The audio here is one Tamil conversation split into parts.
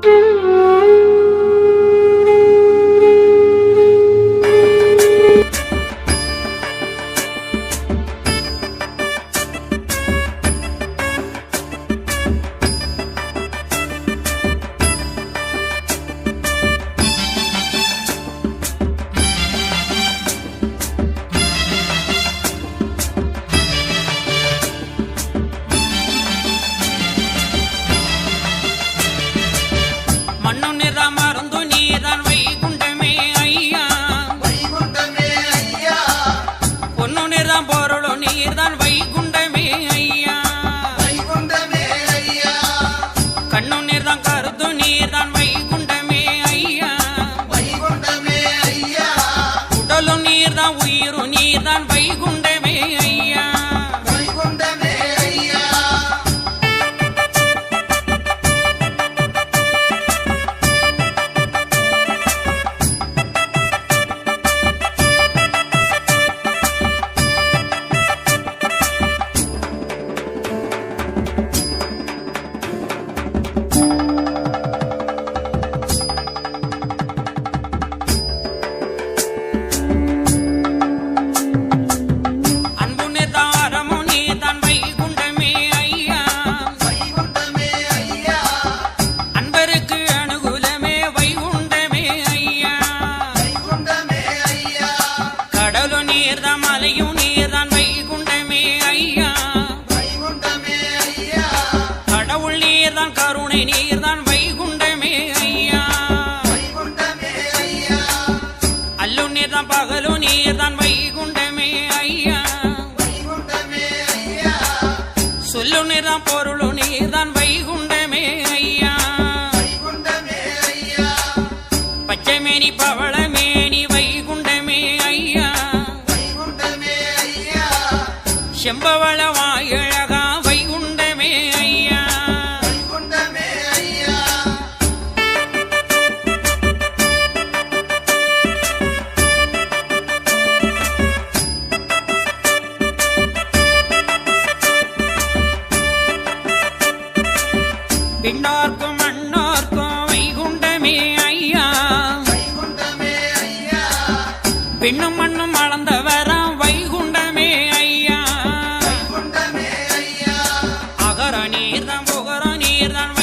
Mm-hmm. பச்சைமேனி பவளமேனி வைகுண்டமே ஐயா. செம்பவளவா yerden boğara yerden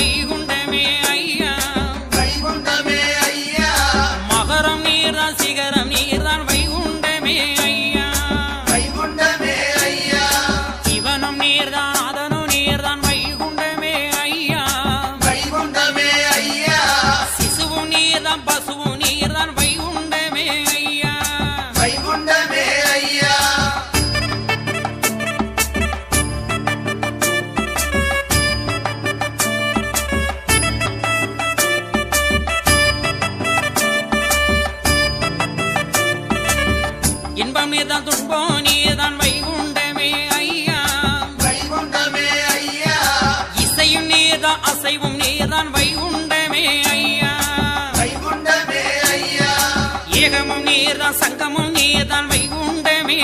சங்கமும் நீதான் வைகுண்டமே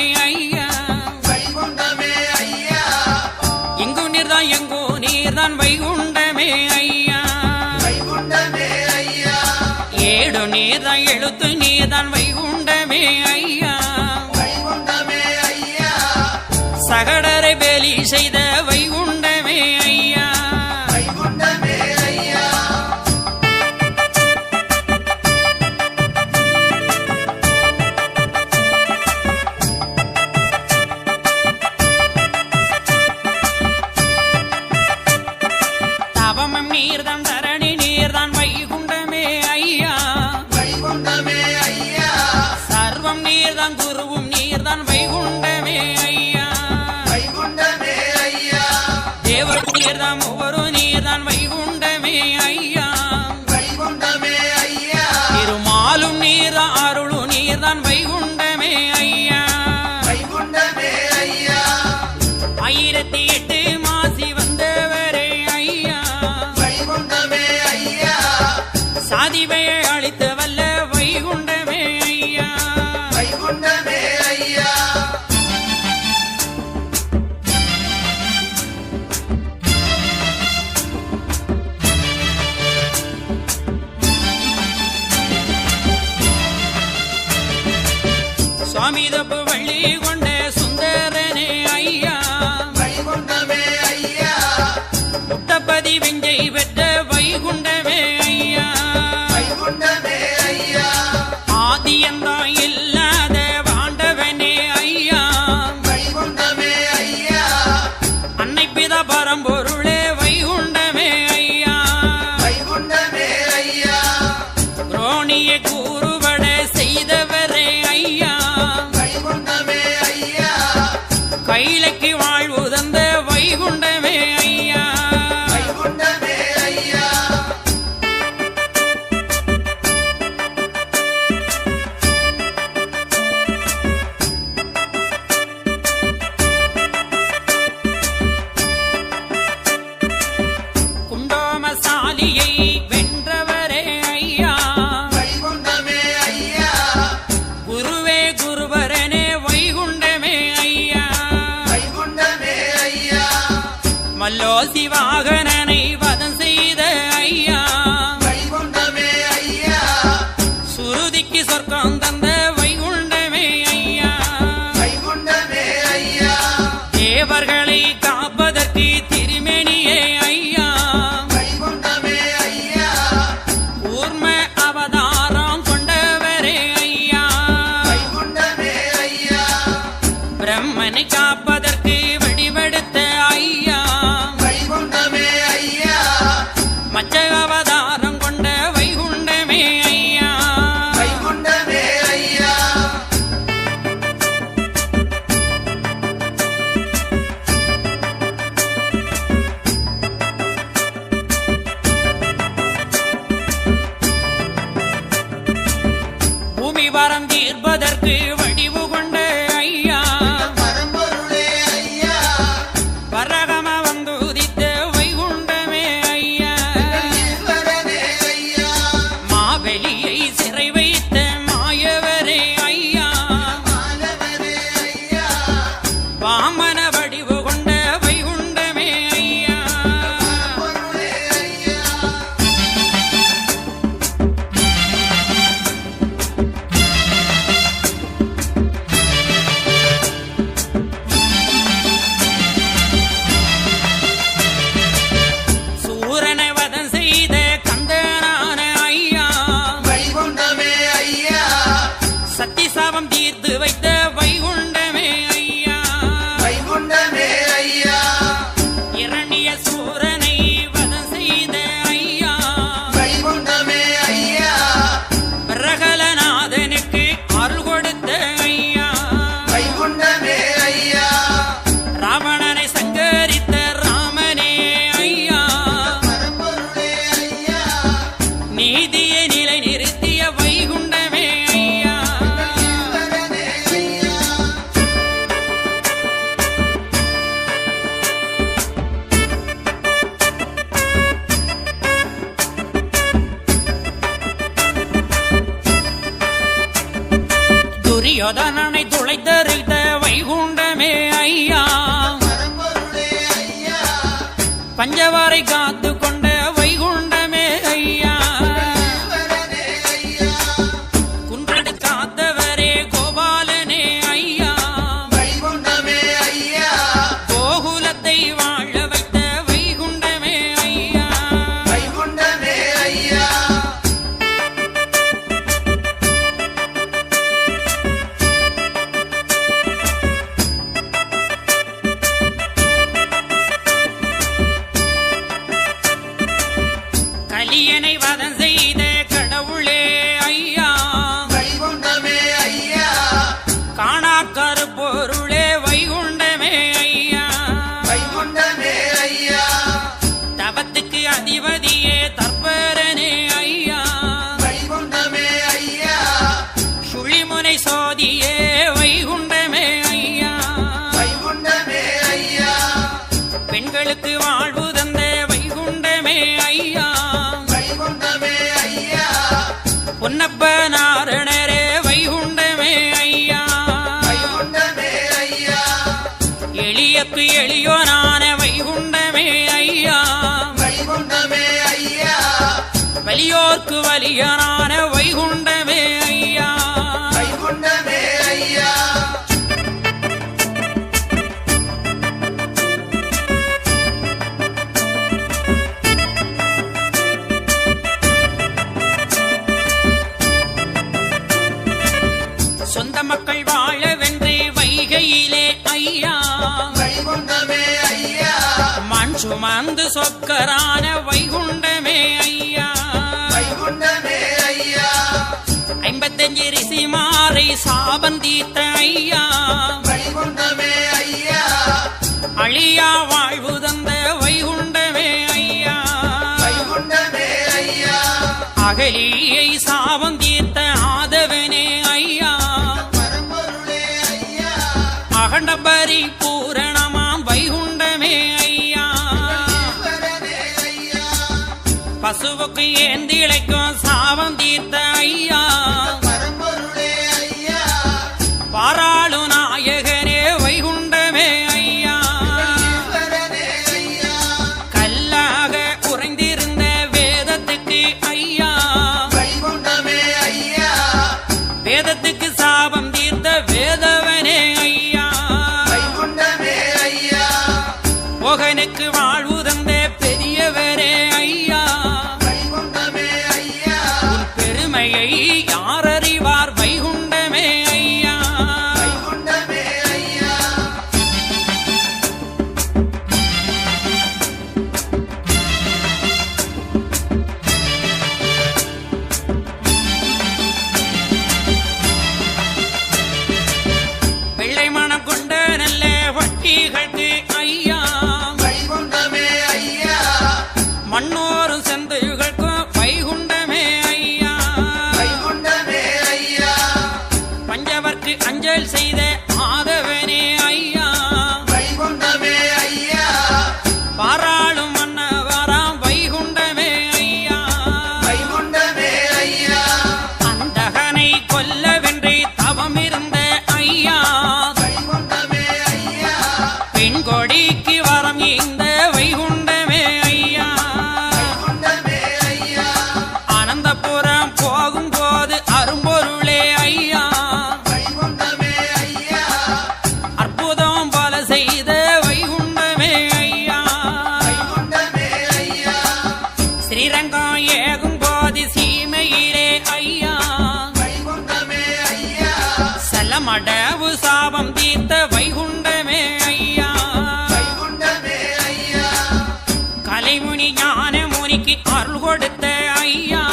மல்லோசி வாகனனை தவத்துக்கு ஐயனான வைகுண்டமே ஐயா. வைகுண்டமே ஐயா. சொந்த மக்கள் வாழ வென்று வைகையிலே ஐயா. வைகுண்டமே ஐயா. மண் சுமந்து சொக்கரான வை அவந்தீத்த ஐயா. வைகுண்டமே ஐயா. அழியா வாழ்வு தந்த வைகுண்டமே ஐயா. வைகுண்டமே ஐயா. அகலியை சாவந்தீர்த்த ஆதவனே ஐயா. அகண்டபரி பூரணமாம் வைகுண்டமே ஐயா. பசுவுக்கு ஏந்திழைக்கும் மடவு சாபம் தீர்த்த வைகுண்டமே ஐயா. கலைமுனி ஞான முனிக்கு அருள் கொடுத்த ஐயா.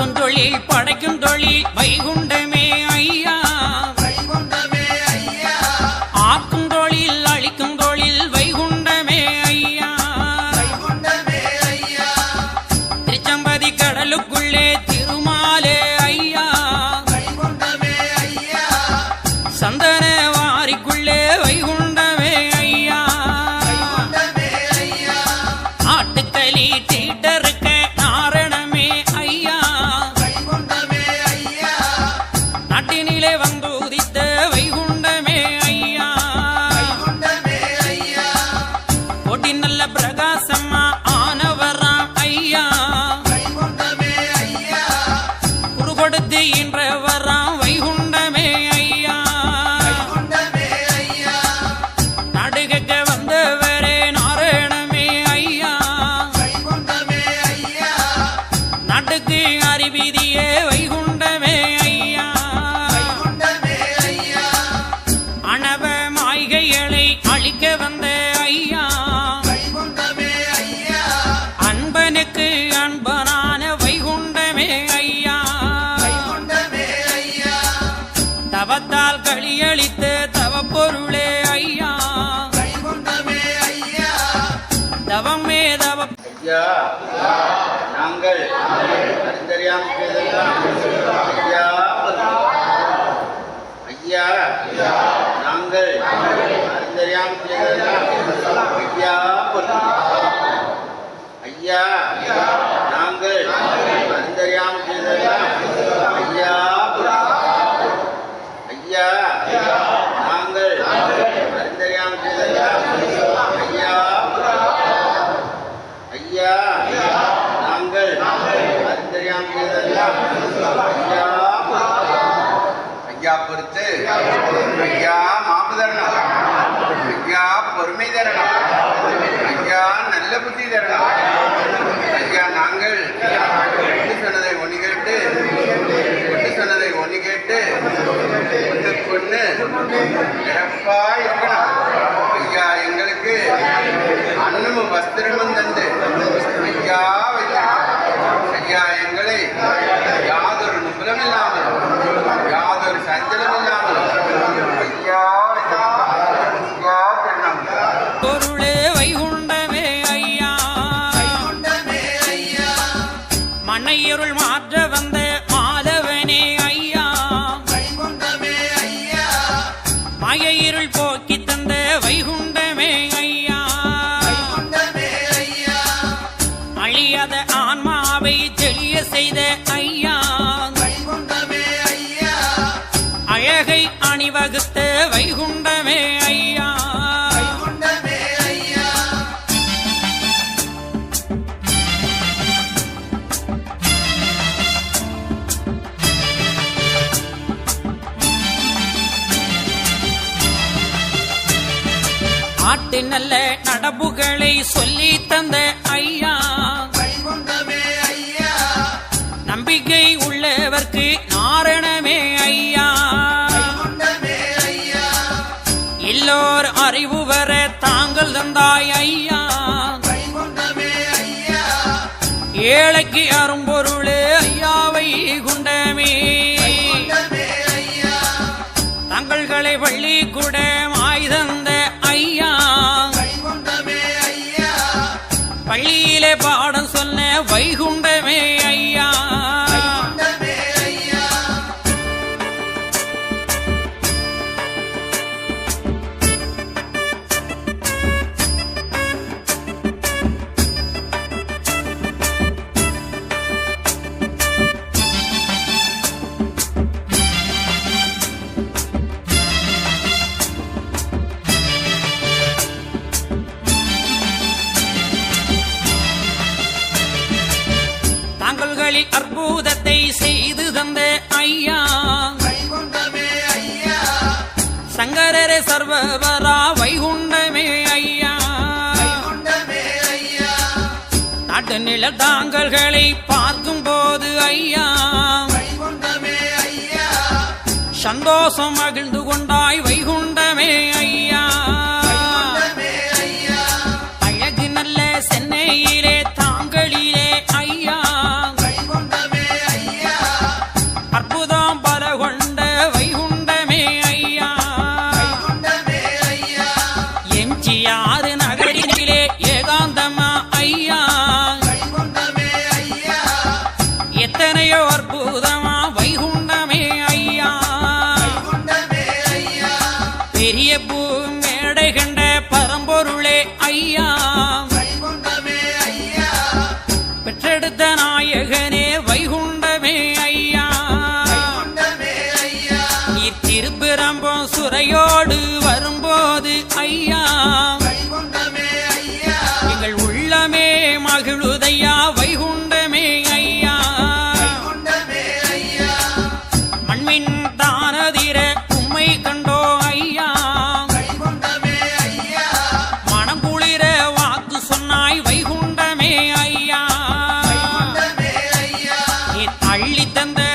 காக்கும் தொழில் படைக்கும் தொழில் வைகுண்ட வித்யா நாங்கள் அறிந்தறியாமல் செய்தெல்லாம் ஐயா. ஐயா. நாங்கள் அறிந்தறியாமல் செய்தெல்லாம் ஐயா. ஐயா. நாங்கள் அறிந்தறியாமல் ஐயா நாங்கள் ஐயா பொறுத்து ஐயா மாமதரணம் ஐயா பொறுமை தரணம் ஐயா நல்ல புத்தி தரணம் ஐயா நாங்கள் ஒன்று சொன்னதை ஒன்று கேட்டு ஒன்று சொன்னதை ஒன்று கேட்டு ஒன்று கொண்டு சிறப்பாக இருக்கணும். அன்னமும் வஸ்திரமும் தந்து ஐயா வைத்திருக்கணும். ஐயா எங்களை யாதொரு நுபலம் இல்லாமல் யாதொரு சஞ்சலம் இல்லாமல் நாட்டு நல்ல நடப்புகளை சொல்லி தந்த ஐயா. நம்பிக்கை உள்ளவர்க்கு நாரணமே ஐயா. எல்லோர் அறிவு வர தாங்கள் தந்தாய் ஐயா. ஏழைக்கு அரும்பொருளே வைகுண்ட நாட்டு நில தாங்கல்களை பார்க்கும் போது ஐயா. சந்தோஷம் மகிழ்ந்து கொண்டாய் வைகுண்டமே அள்ளி தந்த